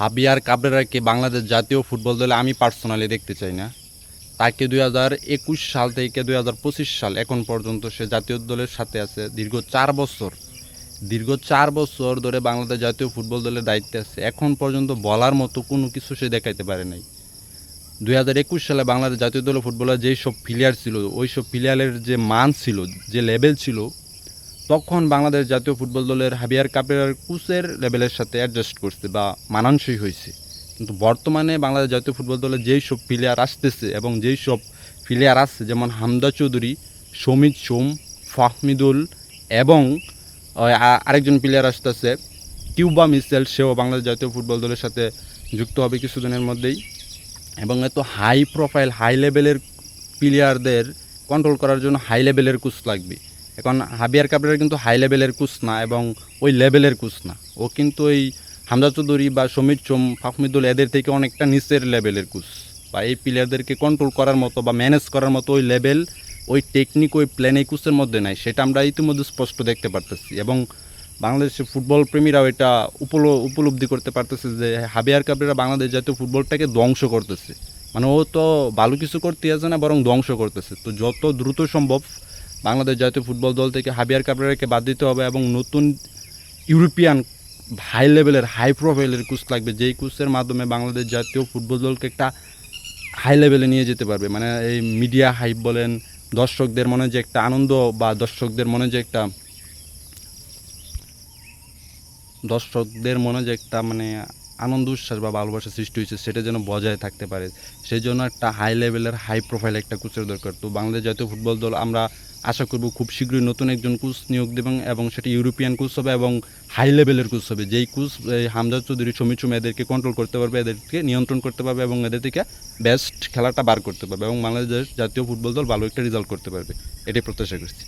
হাবিয়ার কাবরেরাকে বাংলাদেশ জাতীয় ফুটবল দলে আমি পার্সোনালি দেখতে চাই না? তাকে দুই হাজার একুশ সাল থেকে দুই হাজার পঁচিশ সাল, এখন পর্যন্ত সে জাতীয় দলের সাথে আছে দীর্ঘ চার বছর। দীর্ঘ চার বছর ধরে বাংলাদেশ জাতীয় ফুটবল দলের দায়িত্বে আছে। এখন পর্যন্ত বলার মতো কোনো কিছু সে দেখাইতে পারে নাই। দুই হাজার একুশ সালে বাংলাদেশ জাতীয় দলের ফুটবলার যেই সব প্লেয়ার ছিল, ওই সব প্লেয়ারের যে মান ছিল, যে লেভেল ছিল তখন বাংলাদেশ জাতীয় ফুটবল দলের হাবিয়ার কাপের কুচের লেভেলের সাথে অ্যাডজাস্ট করছে বা মানানসই হয়েছে। কিন্তু বর্তমানে বাংলাদেশ জাতীয় ফুটবল দলে যেই সব প্লেয়ার আসতেছে এবং যেই সব প্লেয়ার আসছে যেমন হামদা চৌধুরী, সমিত সোম, ফাহমিদুল এবং আরেকজন প্লেয়ার আসতেছে, কিউবা মিসেল সেও বাংলাদেশ জাতীয় ফুটবল দলের সাথে যুক্ত হবে কিছুদিনের মধ্যেই। এবং এত হাই প্রোফাইল হাই লেভেলের প্লেয়ারদের কন্ট্রোল করার জন্য হাই লেভেলের কোচ লাগবে। এখন হাবিয়ার কাপড়ের কিন্তু হাই লেভেলের কোচ না এবং ওই লেভেলের কোচ না। ও কিন্তু ওই হামজা চৌধুরী বা সমীর চোম, ফাহমিদুল এদের থেকে অনেকটা নিচের লেভেলের কোচ বা এই প্লেয়ারদেরকে কন্ট্রোল করার মতো বা ম্যানেজ করার মতো ওই লেভেল ওই টেকনিক ওই প্ল্যান এই কোচের মধ্যে নাই। সেটা আমরা ইতিমধ্যে স্পষ্ট দেখতে পারতেছি এবং বাংলাদেশের ফুটবল প্রেমীরাও এটা উপল, উপলব্ধি করতে পারতেছে যে হাবিয়ার কাপড়েরা বাংলাদেশ জাতীয় ফুটবলটাকে ধ্বংস করতেছে। মানে ও তো ভালো কিছু করতে আছে না, বরং ধ্বংস করতেছে। তো যত দ্রুত সম্ভব বাংলাদেশ জাতীয় ফুটবল দল থেকে হাবিয়ার কাপড়ারকে বাদ দিতে হবে এবং নতুন ইউরোপিয়ান হাই লেভেলের হাই প্রোফাইলের কোচ লাগবে। যেই কোচের মাধ্যমে বাংলাদেশ জাতীয় ফুটবল দলকে একটা হাই লেভেলে নিয়ে যেতে পারবে। মানে এই মিডিয়া হাইপ বলেন, দর্শকদের মনে যে একটা আনন্দ বা দর্শকদের মনে যে একটা দর্শকদের মনে যে একটা মানে আনন্দ, উচ্ছ্বাস বা ভালোবাসা সৃষ্টি হয়েছে, সেটা যেন বজায় থাকতে পারে। সেই জন্য একটা হাই লেভেলের হাই প্রোফাইল একটা কোচের দরকার। তো বাংলাদেশ জাতীয় ফুটবল দল, আমরা আশা করব খুব শীঘ্রই নতুন একজন কোচ নিয়োগ দেবেন এবং সেটা ইউরোপিয়ান কোচ হবে এবং হাই লেভেলের কোচ হবে। যেই কোচ হামজা চৌধুরী সমীর চুম এদেরকে কন্ট্রোল করতে পারবে, এদেরকে নিয়ন্ত্রণ করতে পারবে এবং এদের থেকে বেস্ট খেলাটা বার করতে পারবে এবং বাংলাদেশ জাতীয় ফুটবল দল ভালো একটা রেজাল্ট করতে পারবে। এটাই প্রত্যাশা করছি।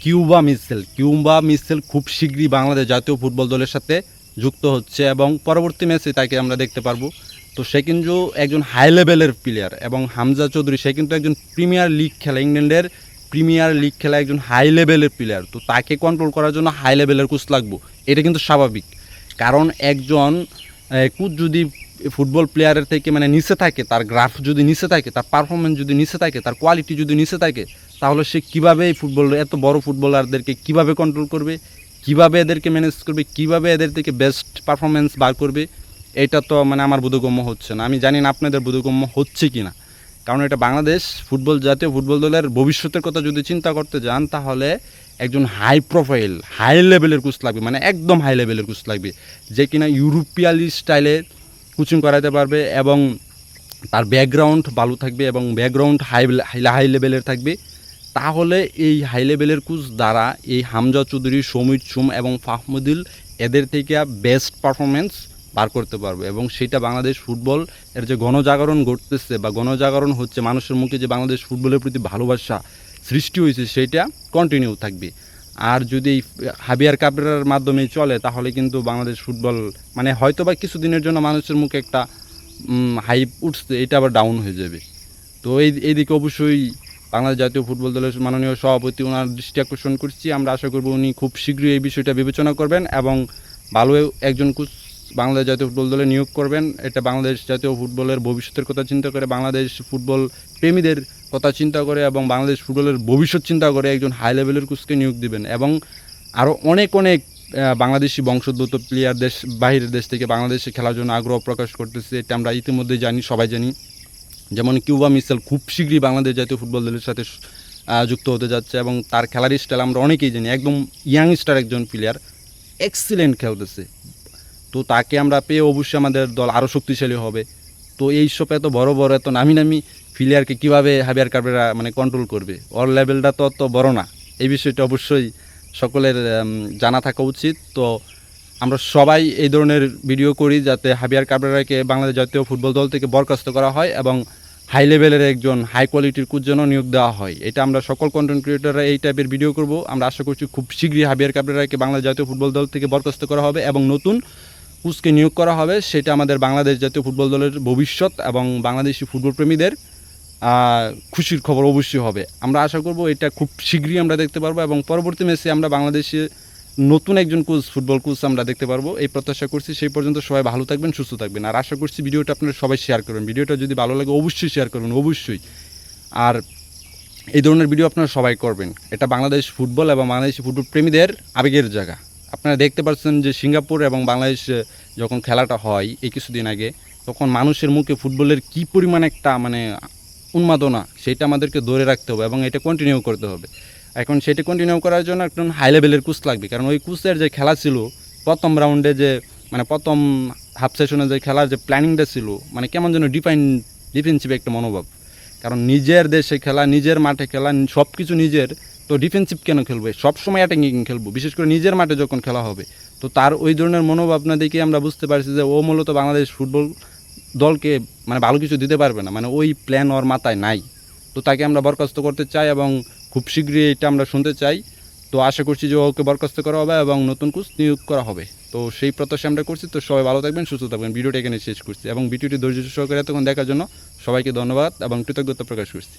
কিউবা মিসেল কিউবা মিসেল খুব শীঘ্রই বাংলাদেশ জাতীয় ফুটবল দলের সাথে যুক্ত হচ্ছে এবং পরবর্তী ম্যাচে তাকে আমরা দেখতে পারব। তো সে কিন্তু একজন হাই লেভেলের প্লেয়ার এবং হামজা চৌধুরী, সে কিন্তু একজন প্রিমিয়ার লিগ খেলা, ইংল্যান্ডের প্রিমিয়ার লিগ খেলা একজন হাই লেভেলের প্লেয়ার তো তাকে কন্ট্রোল করার জন্য হাই লেভেলের কোচ লাগবো। এটা কিন্তু স্বাভাবিক। কারণ একজন কোচ যদি ফুটবল প্লেয়ারের থেকে মানে নিচে থাকে, তার গ্রাফ যদি নিচে থাকে, তার পারফরমেন্স যদি নিচে থাকে, তার কোয়ালিটি যদি নিচে থাকে, তাহলে সে কীভাবে এই ফুটবল এত বড় ফুটবলারদেরকে কীভাবে কন্ট্রোল করবে, কীভাবে এদেরকে ম্যানেজ করবে, কীভাবে এদের থেকে বেস্ট পারফরমেন্স বার করবে এটা তো মানে আমার বোধগম্য হচ্ছে না। আমি জানি না আপনাদের বোধগম্য হচ্ছে কি না কারণ এটা বাংলাদেশ ফুটবল জাতীয় ফুটবল দলের ভবিষ্যতের কথা যদি চিন্তা করতে যান, তাহলে একজন হাই প্রোফাইল হাই লেভেলের কোচ লাগবে মানে একদম হাই লেভেলের কোচ লাগবে, যে কিনা ইউরোপিয়ালি স্টাইলের কোচিং করাতে পারবে এবং তার ব্যাকগ্রাউন্ড ভালো থাকবে এবং ব্যাকগ্রাউন্ড হাই হাই লেভেলের থাকবে। তাহলে এই হাই লেভেলের কোচ দ্বারা এই হামজা চৌধুরী, সমীর চুম এবং ফাহমুদুল, এদের থেকে বেস্ট পারফরমেন্স বার করতে পারবে। এবং সেটা বাংলাদেশ ফুটবল এর যে গণজাগরণ ঘটতেছে বা গণজাগরণ হচ্ছে মানুষের মুখে যে বাংলাদেশ ফুটবলের প্রতি ভালোবাসা সৃষ্টি হয়েছে সেইটা কন্টিনিউ থাকবে। আর যদি হাবিয়ার কাপড়ের মাধ্যমে চলে, তাহলে কিন্তু বাংলাদেশ ফুটবল মানে হয়তো বা কিছুদিনের জন্য মানুষের মুখে একটা হাইপ উঠছে, এটা আবার ডাউন হয়ে যাবে। তো এই, এইদিকে অবশ্যই বাংলাদেশ জাতীয় ফুটবল দলের মাননীয় সভাপতি ওনার দৃষ্টি আকর্ষণ করছি। আমরা আশা করব উনি খুব শীঘ্রই এই বিষয়টা বিবেচনা করবেন এবং ভালো একজন কোচ বাংলাদেশ জাতীয় ফুটবল দলে নিয়োগ করবেন। এটা বাংলাদেশ জাতীয় ফুটবলের ভবিষ্যতের কথা চিন্তা করে, বাংলাদেশ ফুটবল প্রেমীদের কথা চিন্তা করে এবং বাংলাদেশ ফুটবলের ভবিষ্যৎ চিন্তা করে একজন হাই লেভেলের কোচকে নিয়োগ দিবেন এবং আরও অনেক অনেক বাংলাদেশি বংশোদ্ভূত প্লেয়ার দেশ, বাহিরের দেশ থেকে বাংলাদেশে খেলার জন্য আগ্রহ প্রকাশ করতেছে। এটা আমরা ইতিমধ্যে জানি, সবাই জানি। যেমন কিউবা মিসেল খুব শীঘ্রই বাংলাদেশ জাতীয় ফুটবল দলের সাথে যুক্ত হতে যাচ্ছে এবং তার খেলার স্টাইল আমরা অনেকেই জানি। একদম ইয়াংস্টার একজন প্লেয়ার এক্সিলেন্ট খেলতেছে। তো তাকে আমরা পেয়ে অবশ্যই আমাদের দল আরও শক্তিশালী হবে। তো এই সব এত বড় বড় এত নামি নামি প্লেয়ারকে কীভাবে হাবিয়ার কারবেরা মানে কন্ট্রোল করবে? ওর লেভেলটা তো অত বড় না। এই বিষয়টা অবশ্যই সকলের জানা থাকা উচিত। তো আমরা সবাই এই ধরনের ভিডিও করি যাতে হাবিয়ার কাবরেরাকে বাংলাদেশ জাতীয় ফুটবল দল থেকে বরখাস্ত করা হয় এবং হাই লেভেলের একজন হাই কোয়ালিটির কোচ যেন নিয়োগ দেওয়া হয়। এটা আমরা সকল কন্টেন্ট ক্রিয়েটাররা এই টাইপের ভিডিও করব। আমরা আশা করছি খুব শীঘ্রই হাবিয়ার কাবরেরাকে বাংলাদেশ জাতীয় ফুটবল দল থেকে বরখাস্ত করা হবে এবং নতুন কোচকে নিয়োগ করা হবে, সেটা আমাদের বাংলাদেশ জাতীয় ফুটবল দলের ভবিষ্যৎ এবং বাংলাদেশি ফুটবল প্রেমীদের খুশির খবর অবশ্যই হবে। আমরা আশা করব এটা খুব শীঘ্রই আমরা দেখতে পারব এবং পরবর্তী ম্যাচে আমরা বাংলাদেশে নতুন একজন কোচ ফুটবল কোচ আমরা দেখতে পারব। এই প্রত্যাশা করছি, সেই পর্যন্ত সবাই ভালো থাকবেন, সুস্থ থাকবেন। আর আশা করছি ভিডিওটা আপনারা সবাই শেয়ার করবেন। ভিডিওটা যদি ভালো লাগে অবশ্যই শেয়ার করবেন, অবশ্যই। আর এই ধরনের ভিডিও আপনারা সবাই করবেন। এটা বাংলাদেশ ফুটবল এবং বাংলাদেশি ফুটবল প্রেমীদের আবেগের জায়গা। আপনারা দেখতে পাচ্ছেন যে সিঙ্গাপুর এবং বাংলাদেশ যখন খেলাটা হয় এই কিছুদিন আগে, তখন মানুষের মুখে ফুটবলের কি পরিমাণ একটা মানে উন্মাদনা সেটা আমাদেরকে ধরে রাখতে হবে এবং এটা কন্টিনিউ করতে হবে। এখন সেটা কন্টিনিউ করার জন্য একজন হাই লেভেলের কোচ লাগবে। কারণ ওই কোচের যে খেলা ছিল, প্রথম রাউন্ডে যে মানে প্রথম হাফ সেশনে যে খেলার যে প্ল্যানিংটা ছিল মানে কেমন যেন ডিফাইন ডিফেন্সিভ একটা মনোভাব। কারণ নিজের দেশে খেলা, নিজের মাঠে খেলা সব কিছু নিজের। তো ডিফেন্সিভ কেন খেলবে? সবসময় অ্যাটাকিং খেলব। বিশেষ করে নিজের মাঠে যখন খেলা হবে, তো তার ওই ধরনের মনোভাবনা দেখে আমরা বুঝতে পারছি যে ও মূলত বাংলাদেশ ফুটবল দলকে মানে ভালো কিছু দিতে পারবে না। মানে ওই প্ল্যান ওর মাথায় নাই। তো তাকে আমরা বরখাস্ত করতে চাই এবং খুব শীঘ্রই এটা আমরা শুনতে চাই। তো আশা করছি যে ওকে বরখাস্ত করা হবে এবং নতুন কোচ নিয়োগ করা হবে। তো সেই প্রত্যাশা আমরা করছি। তো সবাই ভালো থাকবেন, সুস্থ থাকবেন। ভিডিওটা এখানে শেষ করছি এবং ভিডিওটি ধৈর্য সহকারে এতক্ষণ দেখার জন্য সবাইকে ধন্যবাদ এবং কৃতজ্ঞতা প্রকাশ করছি।